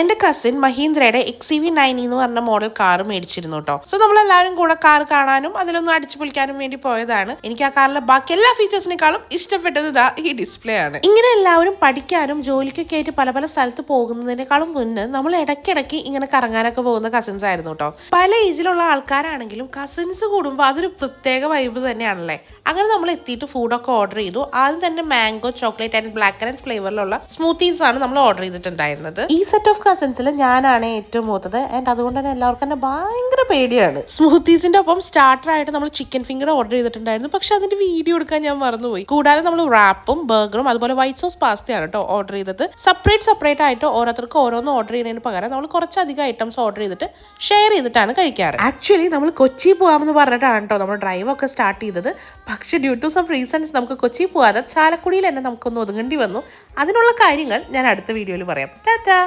എന്റെ കസിൻ മഹീന്ദ്രയുടെ X V nine എന്ന് പറഞ്ഞ മോഡൽ കാർ മേടിച്ചിരുന്നു കേട്ടോ സോ നമ്മൾ എല്ലാവരും കൂടെ കാർ കാണാനും അതിലൊന്ന് അടിച്ചു പൊളിക്കാനും വേണ്ടി പോയതാണ്. എനിക്ക് ആ കാറിലെ ബാക്കി എല്ലാ ഫീച്ചേഴ്സിനേക്കാളും ഇഷ്ടപ്പെട്ടത് ഇതാ ഈ ഡിസ്പ്ലേ ആണ്. ഇങ്ങനെ എല്ലാവരും പഠിക്കാനും ജോലിക്കൊക്കെ ആയിട്ട് പല പല സ്ഥലത്ത് പോകുന്നതിനേക്കാളും മുന്നേ നമ്മൾ ഇടയ്ക്കിടയ്ക്ക് ഇങ്ങനെ കറങ്ങാനൊക്കെ പോകുന്ന കസിൻസ് ആയിരുന്നു കേട്ടോ പല ഏജിലുള്ള ആൾക്കാരാണെങ്കിലും കസിൻസ് കൂടുമ്പോൾ അതൊരു പ്രത്യേക വൈബ് തന്നെയാണല്ലേ? അങ്ങനെ നമ്മൾ എത്തിയിട്ട് ഫുഡൊക്കെ ഓർഡർ ചെയ്തു. ആദ്യം തന്നെ mango chocolate and black and ഫ്ലേവറിലുള്ള smoothies ആണ് നമ്മൾ ഓർഡർ ചെയ്തിട്ടുണ്ടായിരുന്നത്. ഈ സെറ്റ് ഓഫ് കസിൻസിൽ ഞാനാണ് ഏറ്റവും മൂത്തത്. ആൻഡ് അതുകൊണ്ട് തന്നെ എല്ലാവർക്കും തന്നെ ഭയങ്കര പേടിയാണ്. സ്മൂത്തീസിന്റെ ഒപ്പം സ്റ്റാർട്ടറായിട്ട് നമ്മൾ ചിക്കൻ ഫിംഗർ ഓർഡർ ചെയ്തിട്ടുണ്ടായിരുന്നു. പക്ഷെ അതിന്റെ വീഡിയോ എടുക്കാൻ ഞാൻ മറന്നുപോയി. കൂടാതെ നമ്മൾ റാപ്പും ബർഗറും അതുപോലെ വൈറ്റ് സോസ് പാസ്തയാണ് കേട്ടോ ഓർഡർ ചെയ്തത്. സെപ്പറേറ്റ് സെപ്പറേറ്റ് ആയിട്ട് ഓരോരുത്തർക്ക് ഓരോന്ന് ഓർഡർ ചെയ്യുന്നതിന് പകരം നമ്മൾ കുറച്ചധികം ഐറ്റംസ് ഓർഡർ ചെയ്തിട്ട് ഷെയർ ചെയ്തിട്ടാണ് കഴിക്കാറ്. ആക്ച്വലി നമ്മൾ കൊച്ചി പോകാമെന്ന് പറഞ്ഞിട്ടാണ് കേട്ടോ നമ്മൾ ഡ്രൈവ് ഒക്കെ സ്റ്റാർട്ട് ചെയ്തത്. പക്ഷെ ഡ്യൂ ടു സം റീസൺസ് നമുക്ക് കൊച്ചി പോകാതെ ചാലക്കുടിയിൽ തന്നെ നമുക്കൊന്ന് ഒതുങ്ങേണ്ടി വന്നു. അതിനുള്ള കാര്യങ്ങൾ ഞാൻ അടുത്ത വീഡിയോയിൽ പറയാം. ടാറ്റാ!